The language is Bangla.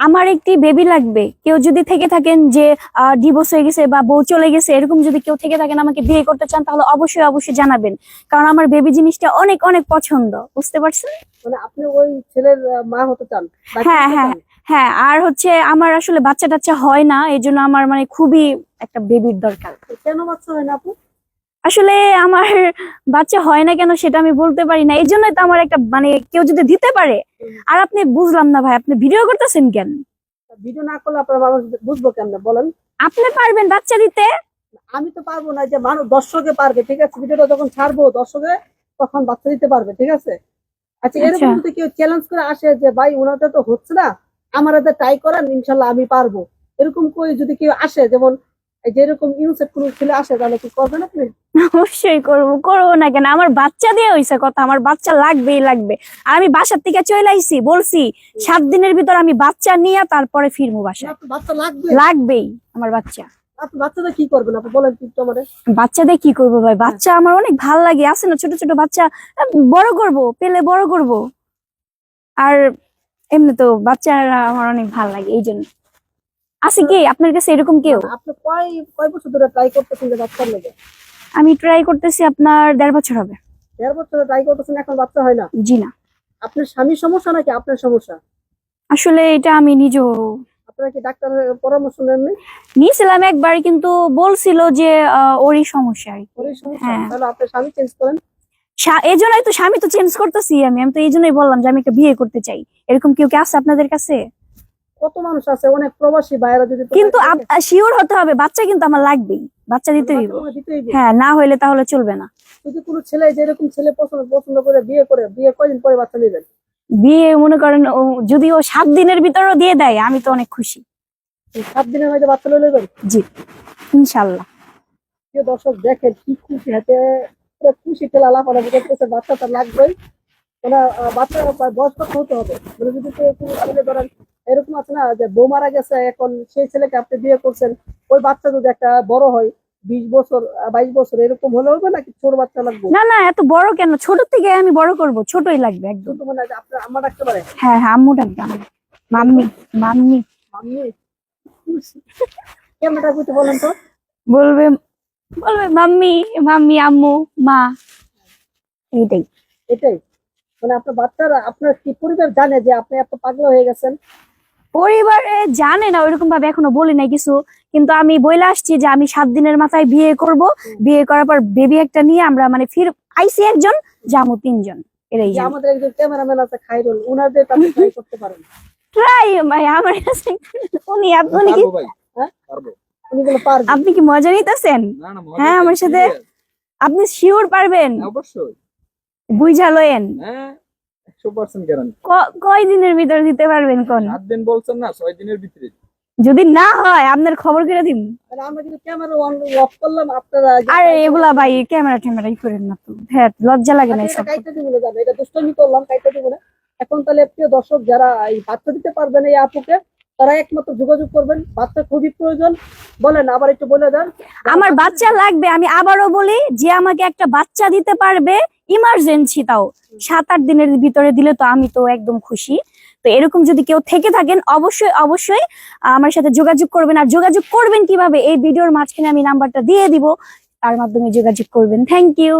আমার একটি বেবি লাগবে। কেউ যদি থেকে থাকেন যে ডিভোর্স হয়ে গেছে বা বউ চলে গেছে এরকম যদি কেউ থেকে থাকেন আমাকে বিয়ে করতে চান তাহলে অবশ্যই অবশ্যই জানাবেন। কারণ আমার বেবি জিনিসটা অনেক অনেক পছন্দ। বুঝতে পারছেন? মানে আপনি ওই ছেলের মা হতে চান হ্যাঁ, হ্যাঁ। হ্যাঁ আর হচ্ছে আমার আসলে বাচ্চা টাচ্চা হয় না এই জন্য আমার মানে খুবই একটা বেবির দরকার। কেন বাচ্চা হয় না আপু? আসলে আমার বাচ্চা হয় না কেন সেটা আমি বলতে পারি না। এই জন্যই তো আমার একটা মানে কেউ যদি দিতে পারে আর আপনি বুঝলাম না ভাই আপনি ভিডিও করতেছেন কেন? ভিডিও না করলে আপনার মানুষ বুঝব কেমনে বলেন। আপনি পারবেন বাচ্চা দিতে? আমি তো পারব না যে মানুষ দর্শকে পারবে ঠিক আছে? ভিডিওটা যখন ছাড়বো দর্শকে তখন বাচ্চা দিতে পারবে ঠিক আছে? আচ্ছা এরকম আচ্ছা। যদি কেউ চ্যালেঞ্জ করে আসে যে ভাই ওনাটা তো হচ্ছে না আমার হাতে ট্রাই করেন ইনশাল্লাহ আমি পারব। এরকম কই যদি কেউ আসে যেমন যেরকম ইউসেট কোনো ছেলে আসে তাহলে কি করবেন আপনি অবশ্যই করব করব না কেন? আমার বাচ্চা দিয়ে হইছে কথা আমার বাচ্চা লাগবেই লাগবে। আর আমি বাসার থেকে চলে আইছি বলছি সাত দিনের ভিতর আমি বাচ্চা নিয়ে তারপরে ফিরবো বাসা বাচ্চা লাগবে? লাগবেই আমার বাচ্চা। বাচ্চাটা কি করবেন? আপনি বলেন কিন্তু আমাদের। কি করব ভাই? বাচ্চা আমার অনেক ভালো লাগে আছে না? ছোট ছোট বাচ্চা বড় করব পেলে বড় করব। আর এমনি তো বাচ্চারা আমার অনেক ভালো লাগে এই জন্য। আছে কি? আপনার কাছে এরকম কেউ? আপনি কয় কয় বছর ধরে ট্রাই করতেছেন যে বাচ্চার লেগে? আমি ট্রাই করতেছি আপনার দেড় বছর হবে। দেড় বছর ট্রাই করতেছেন এখন বাচ্চা হয় না? জি না। আপনার স্বামীর সমস্যা নাকি আপনার সমস্যা? আসলে এটা আমি নিজেও আপনারা কি ডাক্তারের পরামর্শ নেননি? নিয়েছিলাম একবার কিন্তু বলছিল যে ওরই সমস্যা আর ওরই সমস্যা? হ্যাঁ। তাহলে আপনার স্বামী চেঞ্জ করেন? এই জন্যই তো স্বামী তো চেঞ্জ করতেছি আমি। আমি তো এই জন্যই বললাম যে আমি একটা বিয়ে করতে চাই। এরকম কেউ কি আছে আপনাদের কাছে? কত মানুষ আছে অনেক প্রবাসী বাইরে যদি কিন্তু শিওর হতে হবে বাচ্চা কিন্তু আমার লাগবেই বাচ্চা দিতে বাচ্চা দিব। হ্যাঁ না হইলে তাহলে চলবে না। যদি কোনো ছেলে যেরকম ছেলে পছন্দ পছন্দ করে বিয়ে করে বিয়ে কয়দিন পরে বাচ্চা নেবেন বিয়ে মনে করেন ও যদি ও সাত দিনের ভিতরেও দিয়ে দেয় আমি তো অনেক খুশি। সাত দিনের মধ্যে বাচ্চা নেবেন জি ইনশাল্লাহ। প্রিয় দর্শক দেখেন কি খুশি হাতে খুশি লাফালাফি করতেছে বাচ্চা তার লাগবেই। বাচ্চার প্রায় বয়স কত হতে হবে? মানে যদি ধরেন এরকম আছে না যে বউ মারা গেছে এখন সেই ছেলেকে আপনি বিয়ে করছেন ওই বাচ্চা যদি একটা বড় হয় বিশ বছর বাইশ বছর এরকম হলে হবে নাকি ছোট বাচ্চা লাগবে? না না এত বড় কেন? ছোট থেকে আমি বড় করব ছোটই লাগবে একদম। মানে আপনার আমার রাখতে পারে? হ্যাঁ হ্যাঁ আম্মু ডাকবে আম্মু। Mummy mummy. আমি ক্যামেরাটা বুঝতে বলেন তো। বলবে বলবে মাম্মি মাম্মি আম্মু মা। এইটাই। এটাই। মানে আপনার বাচ্চারা আপনার কি পরিবার জানে যে আপনি এত পাগল হয়ে গেছেন? পরিবারে জানে না ওইরকম ভাবে এখনও বলি নাই কিছু। কিন্তু আমি বলে আসছি যে আমি সাত দিনের মাথায় বিয়ে করব। বিয়ে করার পর বেবি একটা নিয়ে আমরা মানে ফির আইসি একজন জামু তিনজন। এরাই আমাদের একজন ক্যামেরাম্যান আছে খাইরুল ওনাদের কাছে ট্রাই করতে পারেন। ট্রাই ভাই আমার কাছে উনি আপনি কি পারব ভাই হ্যাঁ? আপনি কি মজা নিতেছেন? না না মজা হ্যাঁ, আমার সাথে- আপনি শিওর পারবেন। হ্যাঁ, অবশ্যই। বুঝা লয়েন হ্যাঁ একশো পার্সেন্ট গ্যারান্টি কয় দিনের ভিতর দিতে পারবেন কোন? সাত দিন বলছেন না দিনের ভিতরে। যদি না হয় আপনার খবর করে দিন। আমরা যদি ক্যামেরা অন অফ করলাম আপনারা আরে এগুলা ভাই ক্যামেরা ট্যামেরাই করেন না তো। হ্যাঁ লজ্জা লাগে না আচ্ছা, এটা এসব কাইটা দিব না এটা দুষ্টমি করলাম কাইটা দিব না। এখন তাহলে প্রিয় দর্শক যারা এই বাচ্চা দিতে পারবেন এই আপুকে তারা একমাত্র যোগাযোগ করবেন বাচ্চা খুবই প্রয়োজন। বলেন আবার একটু বলে দেন। আমার বাচ্চা লাগবে আমি আবারও বলি যে আমাকে একটা বাচ্চা দিতে পারবে ইমার্জেন্সি তাও সাত আট দিনের ভিতরে দিলে তো আমি তো একদম খুশি। তো এরকম যদি কেউ থেকে থাকেন, অবশ্যই অবশ্যই আমার সাথে যোগাযোগ করবেন। আর যোগাযোগ করবেন কীভাবে? এই ভিডিওর মাঝখানে আমি নাম্বারটা দিয়ে দিব। তার মাধ্যমে যোগাযোগ করবেন। Thank you